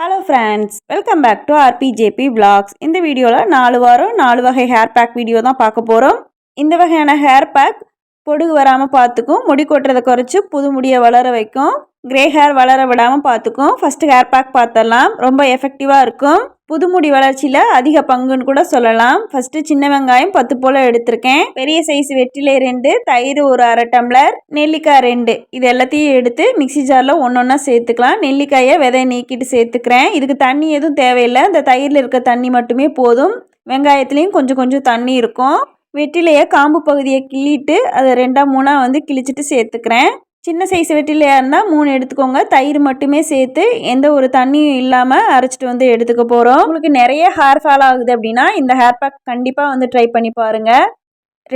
Hello friends welcome back to ஆர்பிஜேபி vlogs. இந்த வீடியோவில் நாலு வாரம் நாலு வகை ஹேர் பேக் வீடியோ தான் பார்க்க போகிறோம் இந்த வகையான ஹேர் பேக் பொடுகு வராமல் பார்த்துக்கும் முடி கொட்டுறதை குறைச்சி புது முடியை வளர வைக்கும். கிரே ஹேர் வளர விடாமல் பார்த்துக்கும் ஃபஸ்ட்டு ஹேர் பேக் பார்த்தலாம் ரொம்ப எஃபெக்டிவாக இருக்கும். புதுமுடி வளர்ச்சியில் அதிக பங்குன்னு கூட சொல்லலாம். ஃபஸ்ட்டு சின்ன வெங்காயம் பத்து போல் எடுத்திருக்கேன். பெரிய சைஸ் வெற்றிலை ரெண்டு தயிர் ஒரு அரை டம்ளர் நெல்லிக்காய் ரெண்டு. இது எல்லாத்தையும் எடுத்து மிக்சி ஜாரில் ஒன்று ஒன்றா சேர்த்துக்கலாம். நெல்லிக்காயை விதை நீக்கிட்டு சேர்த்துக்கிறேன். இதுக்கு தண்ணி எதுவும் தேவையில்லை. இந்த தயிரில் இருக்க தண்ணி மட்டுமே போதும். வெங்காயத்துலேயும் கொஞ்சம் கொஞ்சம் தண்ணி இருக்கும். வெற்றிலையை காம்பு பகுதியை கிள்ளிட்டு அதை ரெண்டாக மூணாக வந்து கிழிச்சிட்டு சேர்த்துக்கிறேன். சின்ன சைஸ் வெட்டிலையாக இருந்தால் மூணு எடுத்துக்கோங்க. தயிர் மட்டுமே சேர்த்து எந்த ஒரு தண்ணியும் இல்லாமல் அரைச்சிட்டு வந்து எடுத்துக்க போகிறோம் உங்களுக்கு நிறைய ஹேர் ஃபால் ஆகுது அப்படின்னா இந்த ஹேர் பேக் கண்டிப்பாக வந்து ட்ரை பண்ணி பாருங்கள்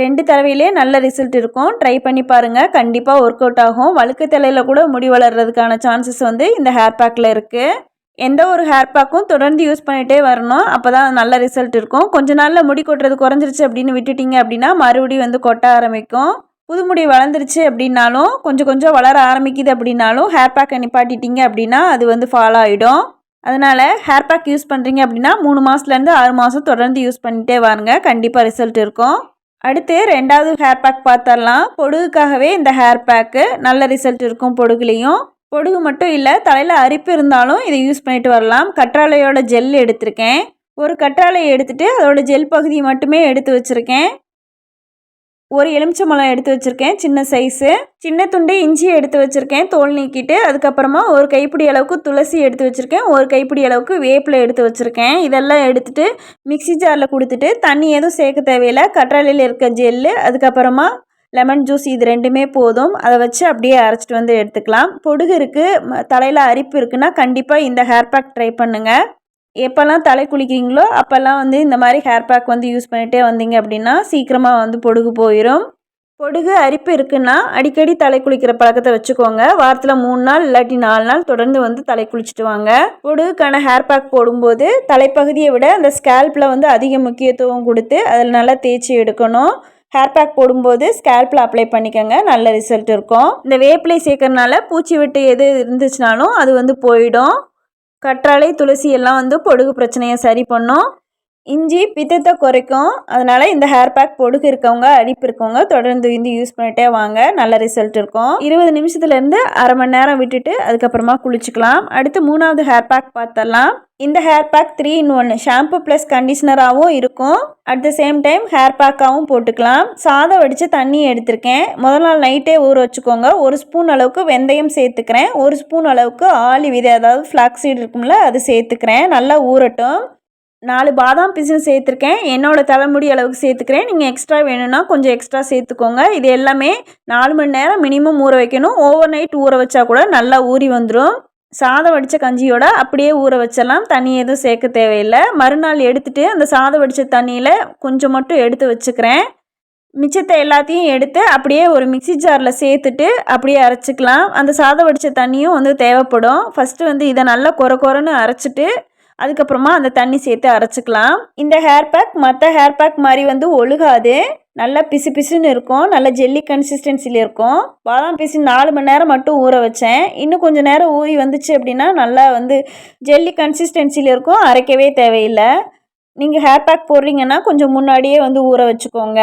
ரெண்டு தடவையிலே நல்ல ரிசல்ட் இருக்கும். ட்ரை பண்ணி பாருங்கள் கண்டிப்பாக ஒர்க் அவுட் ஆகும். வழுக்கு தலையில் கூட முடி வளர்கிறதுக்கான சான்சஸ் வந்து இந்த ஹேர் பேக்கில் இருக்குது எந்த ஒரு ஹேர் பேக்கும் தொடர்ந்து யூஸ் பண்ணிகிட்டே வரணும். அப்போ தான் நல்ல ரிசல்ட் இருக்கும். கொஞ்ச நாளில் முடி கொட்டுறது குறைஞ்சிருச்சு அப்படின்னு விட்டுட்டிங்க அப்படின்னா மறுபடியும் வந்து கொட்ட ஆரம்பிக்கும். புது முடி வளர்ந்துருச்சு அப்படின்னாலும் கொஞ்சம் கொஞ்சம் வளர ஆரம்பிக்குது அப்படின்னாலும் ஹேர் பேக்கை நிப்பாட்டிட்டீங்க அப்படின்னா அது வந்து ஃபாலோ ஆகிடும் அதனால் ஹேர் பேக் யூஸ் பண்ணுறீங்க அப்படின்னா மூணு மாதத்துலேருந்து ஆறு மாதம் தொடர்ந்து யூஸ் பண்ணிகிட்டே வாருங்க. கண்டிப்பாக ரிசல்ட் இருக்கும். அடுத்து ரெண்டாவது ஹேர் பேக் பார்த்தரலாம் பொடுகுக்காகவே இந்த ஹேர் பேக்கு நல்ல ரிசல்ட் இருக்கும் பொடுகுலேயும். பொடுகு மட்டும் இல்லை தலையில் அரிப்பு இருந்தாலும் இதை யூஸ் பண்ணிட்டு வரலாம். கற்றாழையோட ஜெல் எடுத்திருக்கேன். ஒரு கற்றாழையை எடுத்துகிட்டு அதோட ஜெல் பகுதியை மட்டுமே எடுத்து வச்சுருக்கேன். ஒரு எலுமிச்சம்பழம் எடுத்து வச்சுருக்கேன் சின்ன சைஸு சின்ன துண்டு இஞ்சி எடுத்து வச்சுருக்கேன் தோல் நீக்கிட்டு அதுக்கப்புறமா ஒரு கைப்பிடி அளவுக்கு துளசி எடுத்து வச்சுருக்கேன் ஒரு கைப்பிடி அளவுக்கு வேப்பில் எடுத்து வச்சுருக்கேன். இதெல்லாம் எடுத்துகிட்டு மிக்சி ஜாரில் கொடுத்துட்டு தண்ணி எதுவும் சேர்க்க தேவையில்லை கற்றாழையில் இருக்க ஜெல்லு அதுக்கப்புறமா லெமன் ஜூஸ் இது ரெண்டுமே போதும். அதை வச்சு அப்படியே அரைச்சிட்டு வந்து எடுத்துக்கலாம். பொடுகு இருக்குது தலையில் அரிப்பு இருக்குன்னா கண்டிப்பாக இந்த ஹேர் பேக் ட்ரை பண்ணுங்கள் எப்போல்லாம் தலை குளிக்கிறீங்களோ அப்போல்லாம் வந்து இந்த மாதிரி ஹேர் பேக் வந்து யூஸ் பண்ணிகிட்டே வந்தீங்க அப்படின்னா சீக்கிரமாக வந்து பொடுகு போயிடும் பொடுகு அரிப்பு இருக்குன்னா அடிக்கடி தலை குளிக்கிற பழக்கத்தை வச்சுக்கோங்க. வாரத்தில் மூணு நாள் இல்லாட்டி நாலு நாள் தொடர்ந்து வந்து தலை குளிச்சுட்டு வாங்க. பொடுகுக்கான ஹேர் பேக் போடும்போது தலைப்பகுதியை விட அந்த ஸ்கேல்பில் வந்து அதிக முக்கியத்துவம் கொடுத்து அதில் நல்லா தேய்ச்சி எடுக்கணும். ஹேர் பேக் போடும்போது ஸ்கேல்பில் அப்ளை பண்ணிக்கோங்க. நல்ல ரிசல்ட் இருக்கும். இந்த வேப்பிலை சேர்க்கறனால பூச்சி வெட்டு எது இருந்துச்சுனாலும் அது வந்து போயிடும். கற்றாழை துளசி எல்லாம் வந்து பொடுகு பிரச்சனையை சரி பண்ணும். இஞ்சி பித்தத்தை குறைக்கும். அதனால் இந்த ஹேர் பேக் பொடுகு இருக்கவங்க அடிப்பு இருக்கவங்க தொடர்ந்து வந்து யூஸ் பண்ணிட்டே வாங்க. நல்ல ரிசல்ட் இருக்கும். இருபது நிமிஷத்துலேருந்து அரை மணி நேரம் விட்டுட்டு அதுக்கப்புறமா குளிச்சுக்கலாம். அடுத்து மூணாவது ஹேர் பேக் பார்த்தலாம் இந்த hair pack three in one shampoo plus கண்டிஷ்னராகவும் இருக்கும். At the same time hair பேக்காகவும் போட்டுக்கலாம். சாதம் வடித்து தண்ணி எடுத்திருக்கேன். முதல் நாள் நைட்டே ஊற வச்சுக்கோங்க. ஒரு ஸ்பூன் அளவுக்கு வெந்தயம் சேர்த்துக்கிறேன். ஒரு ஸ்பூன் அளவுக்கு ஆலி விதை அதாவது ஃப்ளாக்ஸீடு இருக்கும்ல அது சேர்த்துக்கிறேன். நல்லா ஊறட்டும். நாலு பாதாம் பிசின் சேர்த்துருக்கேன். என்னோடய தலைமுடி அளவுக்கு சேர்த்துக்கிறேன். நீங்கள் எக்ஸ்ட்ரா வேணும்னா கொஞ்சம் எக்ஸ்ட்ரா சேர்த்துக்கோங்க. இது எல்லாமே நாலு மணி நேரம் மினிமம் ஊற வைக்கணும். ஓவர் நைட் ஊற வச்சா கூட நல்லா ஊறி வந்துடும் சாதம் வடித்த கஞ்சியோட அப்படியே ஊற வச்சிடலாம் தண்ணி எதுவும் சேர்க்க தேவையில்லை. மறுநாள் எடுத்துகிட்டு அந்த சாதம் வடித்த தண்ணியில் கொஞ்சம் மட்டும் எடுத்து வச்சுக்கிறேன். மிச்சத்தை எல்லாத்தையும் எடுத்து அப்படியே ஒரு மிக்சி ஜாரில் சேர்த்துட்டு அப்படியே அரைச்சிக்கலாம். அந்த சாதம் வடித்த தண்ணியும் வந்து தேவைப்படும். ஃபஸ்ட்டு வந்து இதை நல்லா குறை குறைன்னு அரைச்சிட்டு அதுக்கப்புறமா அந்த தண்ணி சேர்த்து அரைச்சிக்கலாம். இந்த ஹேர் பேக் மற்ற ஹேர் பேக் மாதிரி வந்து ஒழுகாது. நல்லா பிசு பிசுன்னு இருக்கும். நல்ல ஜெல்லி கன்சிஸ்டன்சியில் இருக்கும். பாதாம் பிசு நாலு மணி நேரம் மட்டும் ஊற வச்சேன். இன்னும் கொஞ்சம் நேரம் ஊறி வந்துச்சு அப்படின்னா நல்லா வந்து ஜெல்லி கன்சிஸ்டன்சியில் இருக்கும். அரைக்கவே தேவையில்லை. நீங்கள் ஹேர் பேக் போடுறீங்கன்னா கொஞ்சம் முன்னாடியே வந்து ஊற வச்சுக்கோங்க.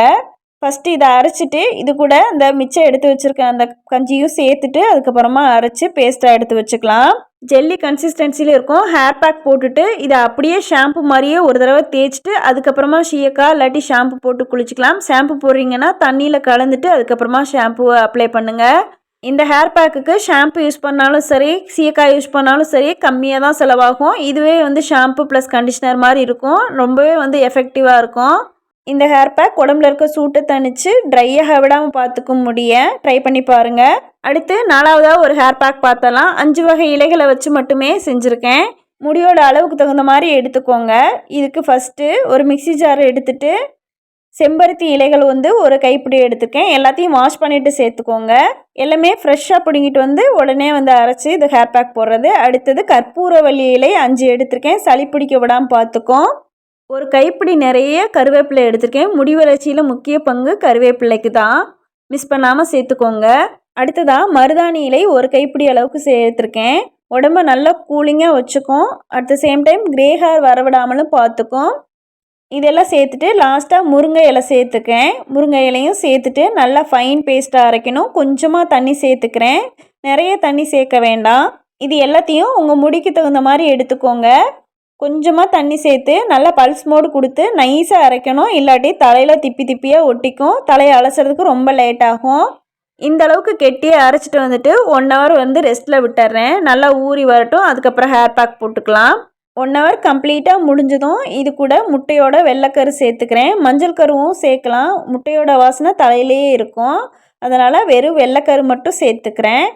ஃபஸ்ட்டு இதை அரைச்சிட்டு இது கூட இந்த மிச்சம் எடுத்து வச்சுருக்க அந்த கஞ்சியும் சேர்த்துட்டு அதுக்கப்புறமா அரைச்சி பேஸ்ட்டாக எடுத்து வச்சுக்கலாம். ஜெல்லி கன்சிஸ்டன்சியில் இருக்கும். ஹேர் பேக் போட்டுட்டு இதை அப்படியே ஷாம்பு மாதிரியே ஒரு தடவை தேய்ச்சிட்டு அதுக்கப்புறமா ஷீயக்கா இல்லாட்டி ஷாம்பு போட்டு குளிச்சிக்கலாம். ஷாம்பு போடுறீங்கன்னா தண்ணியில் கலந்துட்டு அதுக்கப்புறமா ஷாம்புவை அப்ளை பண்ணுங்கள் இந்த ஹேர் பேக்குக்கு ஷாம்பு யூஸ் பண்ணாலும் சரி சீயக்காய் யூஸ் பண்ணாலும் சரி கம்மியாக தான் செலவாகும். இதுவே வந்து ஷாம்பு ப்ளஸ் கண்டிஷ்னர் மாதிரி இருக்கும். ரொம்பவே வந்து எஃபெக்டிவாக இருக்கும். இந்த ஹேர் பேக் உடம்புல இருக்க சூட்டை தணித்து ட்ரையாக விடாமல் பார்த்துக்க முடிய ட்ரை பண்ணி பாருங்கள் அடுத்து நாலாவதாக ஒரு ஹேர் பேக் பார்த்தலாம் அஞ்சு வகை இலைகளை வச்சு மட்டுமே செஞ்சுருக்கேன். முடியோட அளவுக்கு தகுந்த மாதிரி எடுத்துக்கோங்க. இதுக்கு ஃபஸ்ட்டு ஒரு மிக்சி ஜார் எடுத்துட்டு செம்பருத்தி இலைகள் வந்து ஒரு கைப்பிடி எடுத்துருக்கேன். எல்லாத்தையும் வாஷ் பண்ணிவிட்டு சேர்த்துக்கோங்க. எல்லாமே ஃப்ரெஷ்ஷாக பிடுங்கிட்டு வந்து உடனே வந்து அரைச்சி இது ஹேர் பேக் போடுறது. அடுத்தது கற்பூரவல்லி இலை அஞ்சு எடுத்திருக்கேன். சளி பிடிக்க விடாமல் பார்த்துக்கோம் ஒரு கைப்பிடி நிறைய கருவேப்பிலை எடுத்திருக்கேன். முடி வளர்ச்சியில் முக்கிய பங்கு கருவேப்பிலைக்கு தான். மிஸ் பண்ணாமல் சேர்த்துக்கோங்க. அடுத்ததாக மருதாணி இலை ஒரு கைப்பிடி அளவுக்கு சேர்த்துருக்கேன். உடம்ப நல்லா கூலிங்காக வச்சுக்கும் at the same time grey hair வரவிடாமலும் பார்த்துக்கும் இதெல்லாம் சேர்த்துட்டு லாஸ்ட்டாக முருங்கை இலை சேர்த்துக்கேன் முருங்கை இலையும் சேர்த்துட்டு நல்லா ஃபைன் பேஸ்ட்டாக அரைக்கணும். கொஞ்சமாக தண்ணி சேர்த்துக்கிறேன். நிறைய தண்ணி சேர்க்க வேண்டாம். இது எல்லாத்தையும் உங்கள் முடிக்கு தகுந்த மாதிரி எடுத்துக்கோங்க. கொஞ்சமாக தண்ணி சேர்த்து நல்லா பல்ஸ் மோடு கொடுத்து நைஸாக அரைக்கணும். இல்லாட்டி தலையில் திப்பி திப்பியாக ஒட்டிக்கும். தலையை அலசுறதுக்கு ரொம்ப லேட் ஆகும். இந்த அளவுக்கு கெட்டியே அரைச்சிட்டு வந்துட்டு ஒன் ஹவர் வந்து ரெஸ்ட்டில் விட்டுறேன். நல்லா ஊறி வரட்டும். அதுக்கப்புறம் ஹேர் பேக் போட்டுக்கலாம். ஒன் ஹவர் கம்ப்ளீட்டாக முடிஞ்சதும் இது கூட முட்டையோட வெள்ளைக்கரு சேர்த்துக்கிறேன். மஞ்சள் கருவும் சேர்க்கலாம். முட்டையோட வாசனை தலையிலேயே இருக்கும். அதனால் வெறும் வெள்ளைக்கரு மட்டும் சேர்த்துக்கிறேன்.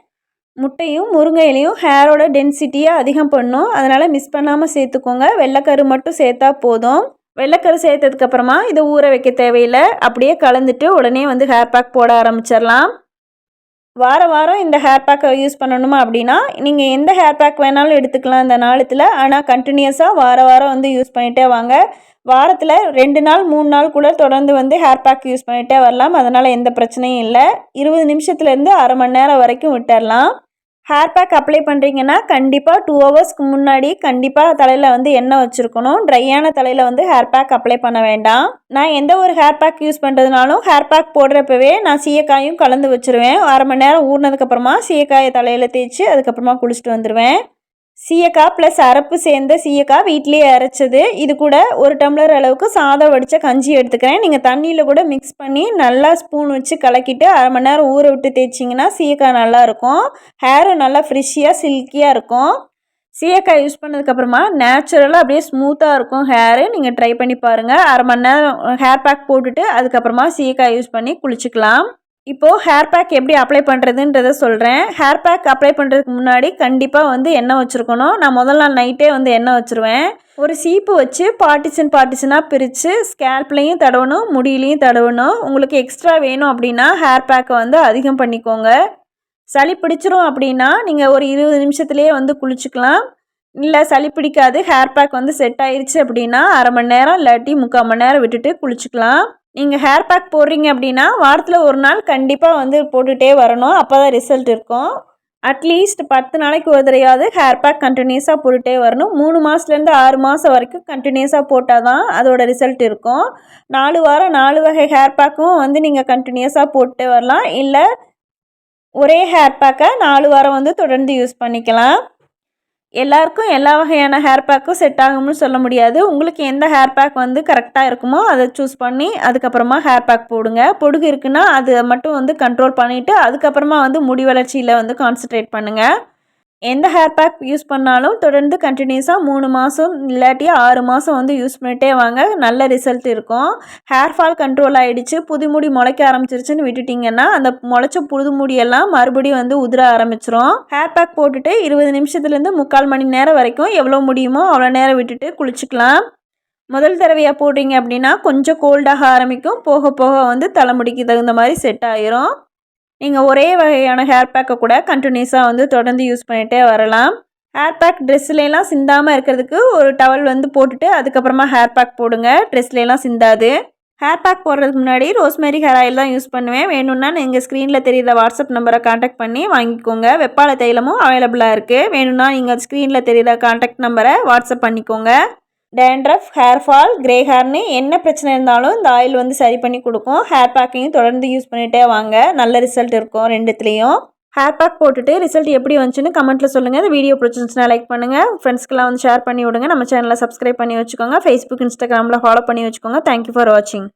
முட்டையும் முருங்கையிலையும் ஹேரோட டென்சிட்டியை அதிகம் பண்ணும். அதனால் மிஸ் பண்ணாமல் சேர்த்துக்கோங்க. வெள்ளைக்கரு மட்டும் சேர்த்தா போதும். வெள்ளைக்கரு சேர்த்ததுக்கப்புறமா இதை ஊற வைக்க தேவையில்லை. அப்படியே கலந்துட்டு உடனே வந்து ஹேர் பேக் போட ஆரம்பிச்சிடலாம். வார வாரம் இந்த ஹேர் பேக்கை யூஸ் பண்ணணுமா அப்படின்னா நீங்கள் எந்த ஹேர் பேக் வேணாலும் எடுத்துக்கலாம் இந்த நாளத்தில். ஆனால் கண்டினியூஸாக வார வாரம் வந்து யூஸ் பண்ணிகிட்டே வாங்க. வாரத்தில் ரெண்டு நாள் மூணு நாள் கூட தொடர்ந்து வந்து ஹேர் பேக் யூஸ் பண்ணிகிட்டே வரலாம். அதனால் எந்த பிரச்சனையும் இல்லை. இருபது நிமிஷத்துலேருந்து அரை மணி நேரம் வரைக்கும் விட்டுடலாம் ஹேர் பேக் அப்ளை பண்ணுறீங்கன்னா கண்டிப்பாக டூ ஹவர்ஸ்க்கு முன்னாடி கண்டிப்பாக தலையில் வந்து எண்ணெய் வச்சுருக்கணும். ட்ரையான தலையில் வந்து ஹேர் பேக் அப்ளை பண்ண வேண்டாம். நான் எந்த ஒரு ஹேர் பேக் யூஸ் பண்ணுறதுனாலும் ஹேர் பேக் போடுறப்பவே நான் சீயக்காயும் கலந்து வச்சுருவேன். அரை மணி நேரம் ஊறினதுக்கப்புறமா சீயக்காயை தலையில் தேய்ச்சி அதுக்கப்புறமா குளிச்சுட்டு வந்துடுவேன் சீயக்காய் ப்ளஸ் அரப்பு சேர்ந்த சீயக்காய் வீட்லேயே அரைச்சது. இது கூட ஒரு டம்ளர் அளவுக்கு சாதம் வடித்த கஞ்சி எடுத்துக்கிறேன். நீங்கள் தண்ணியில் கூட மிக்ஸ் பண்ணி நல்லா ஸ்பூன் வச்சு கலக்கிட்டு அரை மணி நேரம் ஊற விட்டு தேய்ச்சிங்கன்னா சீயக்காய் நல்லாயிருக்கும் ஹேரும் நல்லா ஃப்ரெஷ்ஷியாக சில்கியாக இருக்கும். சீயக்காய் யூஸ் பண்ணதுக்கப்புறமா நேச்சுரலாக அப்படியே ஸ்மூத்தாக இருக்கும் ஹேரு நீங்கள் ட்ரை பண்ணி பாருங்கள் அரை மணி நேரம் ஹேர் பேக் போட்டுட்டு அதுக்கப்புறமா சீயக்காய் யூஸ் பண்ணி குளிச்சுக்கலாம். இப்போது ஹேர் பேக் எப்படி அப்ளை பண்ணுறதுன்றத சொல்கிறேன் ஹேர் பேக் அப்ளை பண்ணுறதுக்கு முன்னாடி கண்டிப்பாக வந்து எண்ணெய் வச்சுருக்கணும். நான் முதல் நாள் நைட்டே வந்து எண்ணெய் வச்சுருவேன். ஒரு சீப்பு வச்சு பார்ட்டிஷன் பார்ட்டிஷனாக பிரித்து ஸ்கேல்ப்லேயும் தடவணும் முடியிலையும் தடவணும். உங்களுக்கு எக்ஸ்ட்ரா வேணும் அப்படின்னா ஹேர் பேக்கை வந்து அதிகம் பண்ணிக்கோங்க. சளி பிடிச்சிரும் அப்படின்னா நீங்கள் ஒரு இருபது நிமிஷத்துலேயே வந்து குளிச்சுக்கலாம். இல்லை சளி பிடிக்காது ஹேர் பேக் வந்து செட் ஆயிடுச்சு அப்படின்னா அரை மணி நேரம் இல்லாட்டி முக்கால் மணி நேரம் விட்டுட்டு குளிச்சுக்கலாம். நீங்கள் ஹேர் பேக் போடுறீங்க அப்படின்னா வாரத்தில் ஒரு நாள் கண்டிப்பாக வந்து போட்டுகிட்டே வரணும். அப்போ தான் ரிசல்ட் இருக்கும் அட்லீஸ்ட் பத்து நாளைக்கு ஒரு தடையாவது ஹேர் பேக் கண்டினியூஸாக போட்டுகிட்டே வரணும். மூணு மாதத்துலேருந்து ஆறு மாதம் வரைக்கும் கண்டினியூஸாக போட்டால் தான் அதோட ரிசல்ட் இருக்கும். நாலு வாரம் நாலு வகை ஹேர் பேக்கும் வந்து நீங்கள் கண்டினியூஸாக போட்டு வரலாம். இல்லை ஒரே ஹேர் பேக்கை நாலு வாரம் வந்து தொடர்ந்து யூஸ் பண்ணிக்கலாம். எல்லாருக்கும் எல்லா வகையான ஹேர் பேக்கும் செட் ஆகும்னு சொல்ல முடியாது. உங்களுக்கு எந்த ஹேர் பேக் வந்து கரெக்டாக இருக்குமோ அதை சூஸ் பண்ணி அதுக்கப்புறமா ஹேர் பேக் போடுங்க. பொடுகு இருக்குன்னா அது மட்டும் வந்து கண்ட்ரோல் பண்ணிவிட்டு அதுக்கப்புறமா வந்து முடி வளர்ச்சியில் வந்து கான்சன்ட்ரேட் பண்ணுங்கள் எந்த ஹேர் பேக் யூஸ் பண்ணாலும் தொடர்ந்து கண்டினியூஸாக மூணு மாதம் இல்லாட்டி ஆறு மாதம் வந்து யூஸ் பண்ணிகிட்டே வாங்க. நல்ல ரிசல்ட் இருக்கும். ஹேர் ஃபால் கண்ட்ரோல் ஆகிடுச்சு புது முடி முளைக்க ஆரம்பிச்சிருச்சுன்னு விட்டுட்டிங்கன்னா அந்த முளைச்ச புது முடியெல்லாம் மறுபடியும் வந்து உதிர ஆரம்பிச்சிரும். ஹேர் பேக் போட்டுட்டு இருபது நிமிஷத்துலேருந்து முக்கால் மணி நேரம் வரைக்கும் எவ்வளோ முடியுமோ அவ்வளோ நேரம் விட்டுட்டு குளிச்சுக்கலாம். முதல் தடவையாக போடுறீங்க அப்படின்னா கொஞ்சம் கோல்டாக ஆரம்பிக்கும். போக போக வந்து தலைமுடிக்கு தகுந்த மாதிரி செட் ஆயிரும். நீங்கள் ஒரே வகையான ஹேர் பேக்கை கூட கண்டினியூஸாக வந்து தொடர்ந்து யூஸ் பண்ணிகிட்டே வரலாம். ஹேர் பேக் ட்ரெஸ்லாம் சிந்தாமல் இருக்கிறதுக்கு ஒரு டவல் வந்து போட்டுட்டு அதுக்கப்புறமா ஹேர் பேக் போடுங்க. ட்ரெஸ்லாம் சிந்தாது. ஹேர் பேக் போடுறதுக்கு முன்னாடி ரோஸ்மேரி ஹேர் ஆயில் தான் யூஸ் பண்ணுவேன். வேணும்னா நீங்கள் ஸ்க்ரீனில் தெரியுற வாட்ஸ்அப் நம்பரை காண்டாக்ட் பண்ணி வாங்கிக்கோங்க. வெப்பால தைலமும் அவைலபிளாக இருக்குது வேணும்னா நீங்கள் ஸ்க்ரீனில் தெரியுற காண்டாக்ட் நம்பரை வாட்ஸ்அப் பண்ணிக்கோங்க. டேண்ட்ரஃப் ஹேர் ஃபால் கிரே ஹேர்னு என்ன பிரச்சனை இருந்தாலும் இந்த ஆயில் வந்து சரி பண்ணி கொடுக்கும். ஹேர் பேக்கையும் தொடர்ந்து யூஸ் பண்ணிகிட்டே வாங்க. நல்ல ரிசல்ட் இருக்கும் ரெண்டுத்துலேயும். ஹேர் பேக் போட்டுட்டு ரிசல்ட் எப்படி வந்துச்சுன்னு கமெண்ட்டில் சொல்லுங்கள் இந்த வீடியோ பிடிச்சிருந்துச்சுன்னா லைக் பண்ணுங்கள் ஃப்ரெண்ட்ஸ்க்கெலாம் வந்து ஷேர் பண்ணி விடுங்க. நம்ம சேனலை சப்ஸ்கிரைப் பண்ணி வச்சுக்கோங்க. ஃபேஸ்புக் இன்ஸ்டாகிராமில் ஃபாலோ பண்ணி வச்சுக்கோங்க. தேங்க்யூ ஃபார் வாட்சிங்